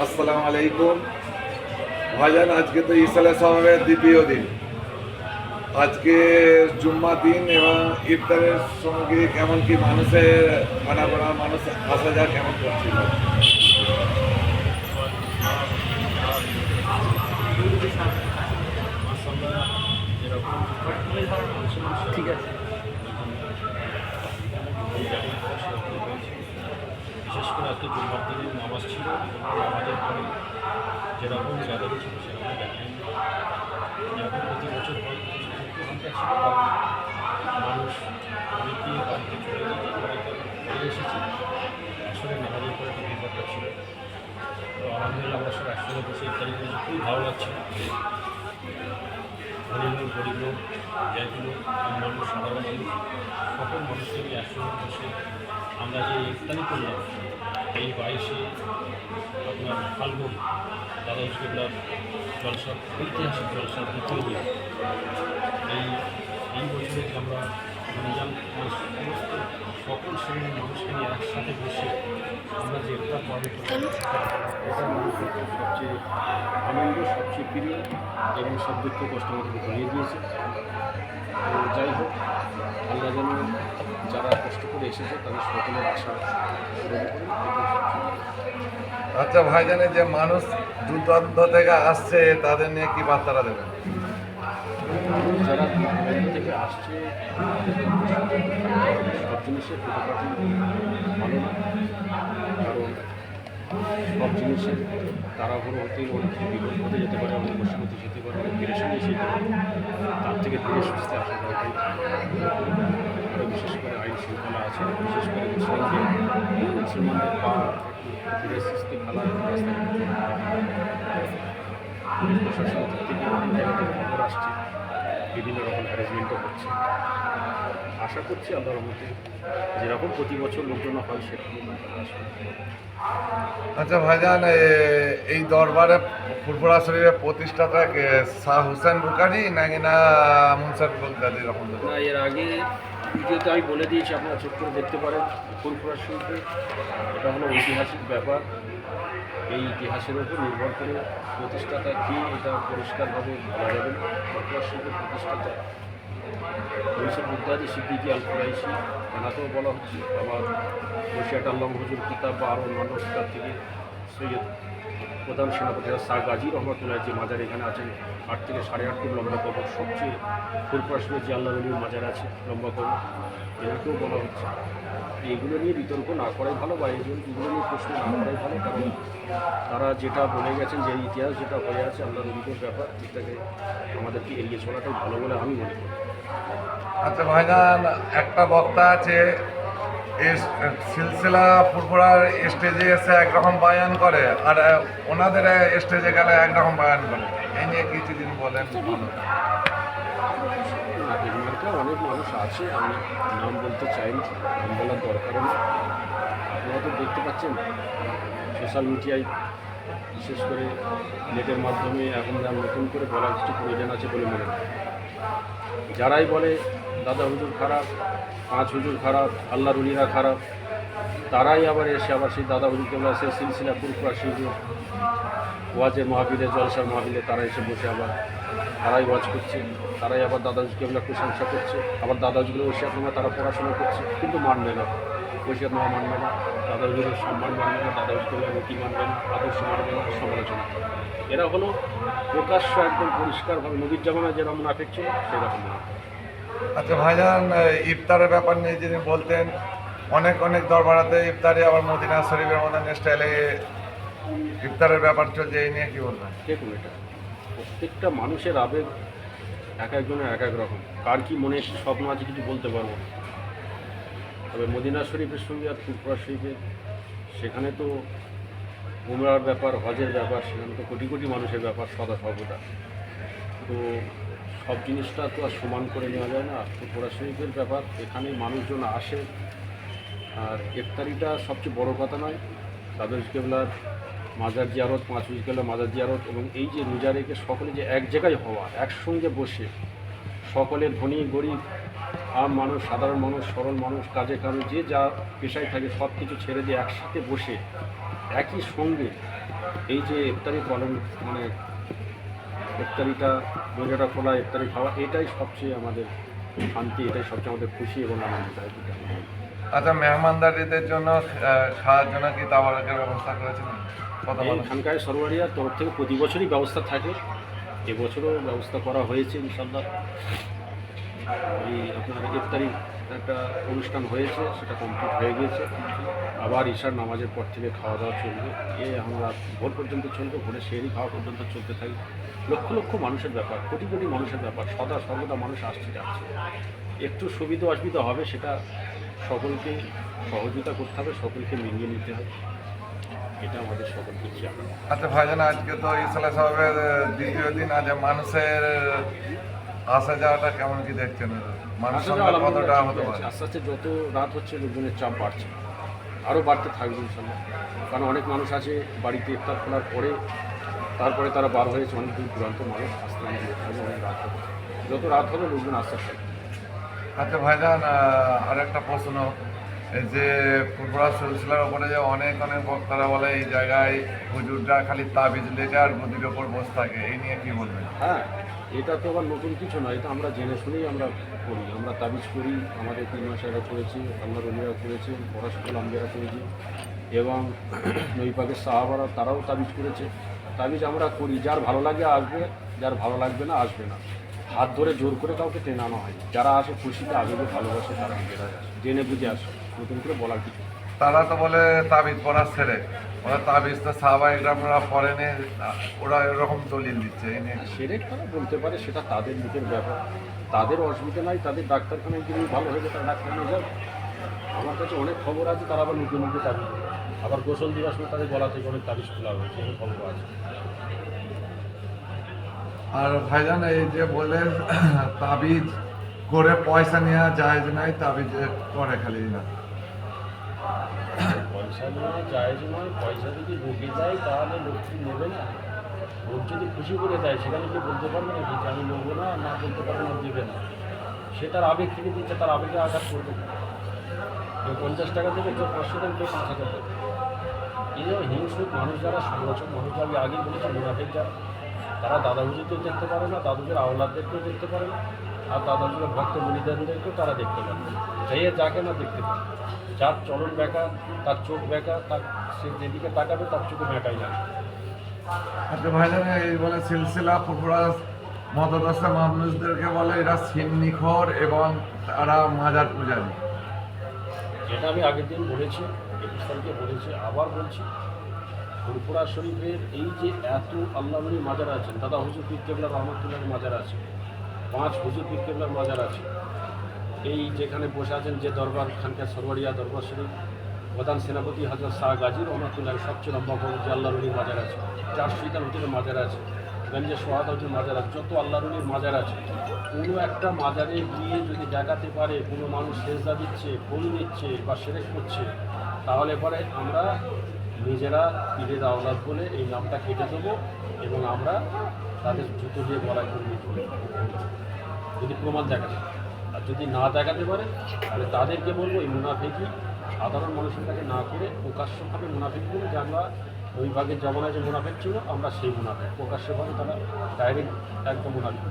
আসসালামু আলাইকুম। ভাইজান, আজকে তো ইসালে সাহেবের দ্বিতীয় দিন। আজকে জুম্মা দিন এবং ইফতারের সঙ্গে কেমন কি মানুষের খানা করা মানুষ আসা যা কেমন করছিল? যেরকম গ্যাদারিং ছিল সেরকম গ্যাদারিং যেরকম প্রতি বছর হয় মানুষ অনেকেই বাড়িতে চলে চলে এসেছে। আসলে নামাজের পরে একটা ব্যাপারটা ছিল। তো আলহামদুলিল্লাহ আমরা সব একসঙ্গে বসে ইত্যাদি খুবই ভালো লাগছে। গরিব মানুষ সাধারণ মানুষ, সকল মানুষকে একসঙ্গে বসে আমরা যে ইফতারি করলাম, এই বাইশে আপনার ফাল্গুন, দাদা বিসমিল্লার জলসা, ঐতিহাসিক জলসা দ্বিতীয় দিন এই এই বছরে আমরা রমজান মাস সমস্ত সকল শ্রেণির মানুষকে নিয়ে একসাথে বসে আমরা যে একটা করলাম, এটা মানুষের সবচেয়ে আনন্দ, সবচেয়ে প্রিয় এবং সব দুঃখ কষ্ট আমাদের ভুলিয়ে দিয়েছে। করে এসেছে তাদের সকলের আশা আচ্ছা ভাইজানের যে মানুষ দূর দূরান্ত থেকে আসছে তাদের নিয়ে কি বার্তাটা দেবেন? যারা থেকে আসছে সব জিনিসের ফটোগ্রাফি ভালো না। কারণ সব জিনিসের তাড়াহুড়ো হতে অনেক বিপদ হতে যেতে পারে অনেক যেতে পারে অনেক পেরেশানি যেতে পারে তার থেকে ধীরে সুস্থে আসা দরকার। বিশেষ করে আইন শৃঙ্খলা আছে বিশেষ করে মুসলমানদের পা ধীরে সুস্থে খেলা প্রশাসন থেকে অনেক জায়গাতে খবর আসছে বিভিন্ন রকম হ্যারাসমেন্টও হচ্ছে। আশা করছি আল্লাহর মধ্যে যেরকম প্রতি বছর লোকজন হয় সেরকম আচ্ছা ভাইজান এই দরবারে ফুরফুরা শরীরের প্রতিষ্ঠাতা কে? শাহ হুসেন বুকারি নাকি না মুনসার বগদাদি এরকম না এর আগে ভিডিওতে আমি বলে দিয়েছি, আপনারা চেক করে দেখতে পারেন ফুলপুরা শিল্পে এটা হলো ঐতিহাসিক ব্যাপার। এই ইতিহাসের উপর নির্ভর করে প্রতিষ্ঠাতা কি, এটা পরিষ্কারভাবে বলা যাবে ফুলপুরা শিল্পের প্রতিষ্ঠাতা মহিষের বুদ্ধাদি, সিদ্দিকি আল কুরাইশি এনাকেও বলা হচ্ছে। আবার বসিয়াট আল্লাহ হুজুর কিতাব বা আরও অন্যান্য কিতাব থেকে সৈয়দ প্রধান সেনাপতি শাহ গাজী রহমতুল্লাহ যে মাজার এখানে আছেন। আট থেকে সাড়ে আট ফুট লম্বা কবর সবচেয়ে ফুলপ্রাসনে যে আল্লাহ আলীর মাজার আছে, লম্বা কবর এদেরকেও বলা হচ্ছে। এইগুলো নিয়ে বিতর্ক না করাই ভালো বা এইগুলো এগুলো নিয়ে প্রশ্ন না করাই ভালো, কারণ তারা যেটা বলে গেছেন যে ইতিহাস যেটা হয়ে আছে, আল্লাহ নবীদের ব্যাপার সেটাকে আমাদেরকে এড়িয়ে চলাটাই ভালো বলে আমি মনে করি। আচ্ছা ভাইজান, একটা বক্তা আছে সিলসিলা ফুরফুরার স্টেজে এসে একরকম বায়ান করে, আর ওনাদের স্টেজে গেলে একরকম বায়ান করে। এই নিয়ে কিছুদিন বলেন। অনেক মানুষ আছে, আমি নাম বলতে চাইনি নাম বলার দরকারও নেই। আপনারা তো দেখতে পাচ্ছেন, সোশ্যাল মিডিয়ায় বিশেষ করে নেটের মাধ্যমে এখন যা নতুন করে বলার কিছু প্রয়োজন আছে বলে মনে হয়। যারাই বলে দাদা হুজুর খারাপ, পাঁচ হুজুর খারাপ আল্লাহ রুলিরা খারাপ, তারাই আবার এসে আবার সেই দাদা হুজুরকে বলা সেই সিলসিলা পুরপুরা শিখবে ওয়াজের মাহবিলে, জলসার মাহবিলে তারা এসে বসে আবার, তারাই ওয়াজ করছে, তারাই আবার দাদাজিকে আমরা প্রশংসা করছে, আবার দাদাজিগুলো ওষিয়াত নামা তারা পড়াশোনা করছে, কিন্তু মানবে না। ওষিয়াত নামা মানবে না দাদাজিগুলোর সম্মান মানবে না দাদাজিকে নতি মানবে না আদর্শ মানবে না সমালোচনা। এরা হলো প্রকাশ্য একদম পরিষ্কারভাবে নদীর জামানা যেরকম নাফেক ছিল সেরকম আচ্ছা ভাইজান ইফতারের ব্যাপার নিয়ে যিনি বলতেন অনেক অনেক দরবারাতে ইফতারে আবার মদিনা শরীফের মতন স্টাইলে ইফতারের ব্যাপার চলছে এই নিয়ে কি বলবেন? দেখুন এটা প্রত্যেকটা মানুষের আবেগ এক একজনের এক এক রকম। কার কি মনে স্বপ্ন আছে কিছু বলতে পারব? না তবে মদিনা শরীফের সঙ্গে আর ত্রিপুরা শরীফের, সেখানে তো উমরার ব্যাপার, হজের ব্যাপার, সেখানে তো কোটি কোটি মানুষের ব্যাপার, সদা সর্বদা। তো সব জিনিসটা তো আর সমান করে নেওয়া যায় না। ত্রিপুরা শরীফের ব্যাপার, এখানে মানুষজন আসে, আর ইফতারিটা সবচেয়ে বড় কথা নয়। তাদের কেবলার মাজার জিয়ারত, পাঁচ উইকেলা মাজার জিয়ারত এবং এই যে রোজা রেখে সকলে যে এক জায়গায় হওয়া, একসঙ্গে বসে, সকলের ধনী গরিব আম মানুষ সাধারণ মানুষ সরল মানুষ কাজে কাজে যে যা পেশায় থাকে সব কিছু ছেড়ে দিয়ে একসাথে বসে একই সঙ্গে এই যে ইফতারি পালন মানে ইফতারিটা রোজাটা খোলা ইফতারি খাওয়া এটাই সবচেয়ে আমাদের শান্তি এটাই সবচেয়ে আমাদের খুশি এবং আনন্দ আচ্ছা মেহমানদারিদের জন্য আহ, সাহায্য নাকি তাবারকের ব্যবস্থা মানুষ এখানকার সরবারিয়ার তরফ থেকে প্রতি বছরই ব্যবস্থা থাকে এবছরও ব্যবস্থা করা হয়েছে ইনশাল্লাহ এই আপনার ইফতারি একটা অনুষ্ঠান হয়েছে, সেটা কমপ্লিট হয়ে গিয়েছে আবার ঈশার নামাজের পর থেকে খাওয়া দাওয়া চলবে। এ আমরা ভোর পর্যন্ত চলবে, ভোরে সেরি খাওয়া পর্যন্ত চলতে থাকি। লক্ষ লক্ষ মানুষের ব্যাপার, কোটি কোটি মানুষের ব্যাপার, সদা সর্বদা মানুষ আসছে যাচ্ছে। একটু সুবিধা অসুবিধা হবে, সেটা সকলকে সহযোগিতা করতে হবে, সকলকে মিলিয়ে নিতে হবে। এটা আমাদের সকলকে আচ্ছা ভাইজান, আজকে তো ইসলা সাহেবের দ্বিতীয় দিন, আজ মানুষের আসা যাওয়াটা কেমন কি দেখছেন? মানুষ কতটা হতে পারে আস্তে আস্তে যত রাত হচ্ছে লোকজনের চাপ বাড়ছে। আরও বাড়তে থাকবে ইনশাল্লাহ। কারণ অনেক মানুষ আছে বাড়িতে ইফতার খোলার পরে তারপরে তারা বার হয়েছে অনেক দূর দূরান্ত মানুষ আসতে অনেক রাত হবে। যত রাত হবে লোকজন আসতে থাকবে। আচ্ছা ভাইজান আর একটা প্রশ্ন। এই যে ফুটবল সিলসিলার ওপরে যে অনেক অনেক বক্তারা বলে এই জায়গায় হুজুররা খালি তাবিজ লেগে আর গদির ওপর বসে থাকে এই নিয়ে কি বলবেন? হ্যাঁ এটা তো আবার নতুন কিছু নয়, এটা আমরা জেনে শুনেই আমরা করি। আমরা তাবিজ করি, আমাদের তিন মাসেরা করেছি আল্লাহ রলিরা করেছে, পড়াশোনা আম্বিয়ারা করেছি। এবং নৈপাকের সাহাবারা তারাও তাবিজ করেছে। তাবিজ আমরা করি, যার ভালো লাগে আসবে, যার ভালো লাগবে না আসবে না। হাত ধরে জোর করে কাউকে টেনে আনা হয় যারা আসে খুশিতে আবেগে ভালোবাসে, তারা জেনে বুঝে আসে, নতুন করে বলার কিছু তারা তো বলে তাবিজ পড়ার ছেড়ে ওরা তাবিজ তো সাহবাইকরা পড়েনি ওরা এরকম দলিল দিচ্ছে এই নিয়ে। সেরে তারা বলতে পারে সেটা তাদের নিজের ব্যাপার। তাদের অসুবিধা নাই তাদের ডাক্তারখানায় গিয়ে ভালো হয়ে যায় তারা ডাক্তারখানায় যাবে আমার কাছে অনেক খবর আছে তারা আবার নতুন নতুন তাবিজ আবার গোসল দিবস সময় তাদের গলা থেকে অনেক তাবিজ খোলা হয়েছে এই খবর আছে। আর ভাইজান এই যে বলে তাবিজ করে পয়সা নেওয়া যায় নাই তাবিজ করে খালি না। পয়সা নেওয়া যায় নয় পয়সা যদি ঢুকে যায়, তাহলে লোকটি নেবে না। লোক যদি খুশি করে দেয়, সেখানে কি বলতে পারবে না যে আমি নেব না না বলতে পারবে না, দেবে না। সে তার আবেগ থেকে দিচ্ছে, তার আবেগে আঘাত করবে কেউ পঞ্চাশ টাকা দেবে, কেউ পাঁচশো দেবে, কেউ পাঁচ হাজার দেবে। এই যে হিংসুক মানুষ যারা সমালোচক মানুষ, আমি আগেই বলেছি মুনাফিক যারা তারা দাদা দেখতে পারে না, দাদুদের আওলাদদেরকেও দেখতে পারে না। আর দাদা হুজুরের ভক্ত মনিদানদেরকেও তারা দেখতে পারে না যাইয়ে যাকে না দেখতে পারে যার চলন বেকা তার চোখ বেকা তার সে যেদিকে তাকাবে তার চোখে বেকাই যাবে আচ্ছা ভাইজান এই বলে সিলসিলা ফুটবলার মতদশা মানুষদেরকে বলে এরা সিন্নিখর এবং তারা মাজার পূজারী। যেটা আমি আগের দিন বলেছি একুশ তারিখে বলেছি আবার বলছি ফুরফুরা শরীফের এই যে এত আল্লাহরি মাজার আছেন দাদা হুজুর পীর কেবলা রহমতুল্লাহ মাজার আছে পাঁচ হুজুর কেবলার মাজার আছে। এই যেখানে বসে আছেন যে দরবার খানকার সরবারিয়া দরবার শরীফ প্রধান সেনাপতি হাজর শাহ গাজী রহমতুল্লাহ সবচেয়ে লম্বা বড় যে আল্লাহ রলির মাজার আছে, চার সুলতান হুজুরের মাজার আছে, গঞ্জে সোহাদ হুজুর মাজার আছে, যত আল্লাহ রুলির মাজার আছে, কোনো একটা মাজারে গিয়ে যদি দেখাতে পারে, কোনো মানুষ সেজদা দিচ্ছে ফুল নিচ্ছে বা সেরেক করছে, তাহলে পরে আমরা নিজেরা পীরের আওলাদ বলে এই নামটা কেটে দেবো এবং আমরা তাদের জুতো দিয়ে করে নিতে যদি প্রমাণ দেখাতে আর যদি না দেখাতে পারে, তাহলে তাদেরকে বলব এই মুনাফিকি সাধারণ মানুষের কাছে না করে প্রকাশ্যভাবে মুনাফিক করি যে আমরা ওই ভাগের জমানায় যে মুনাফিক ছিল, আমরা সেই মুনাফিক। প্রকাশ্যভাবে তারা ডাইরেক্ট একদম মুনাফিক।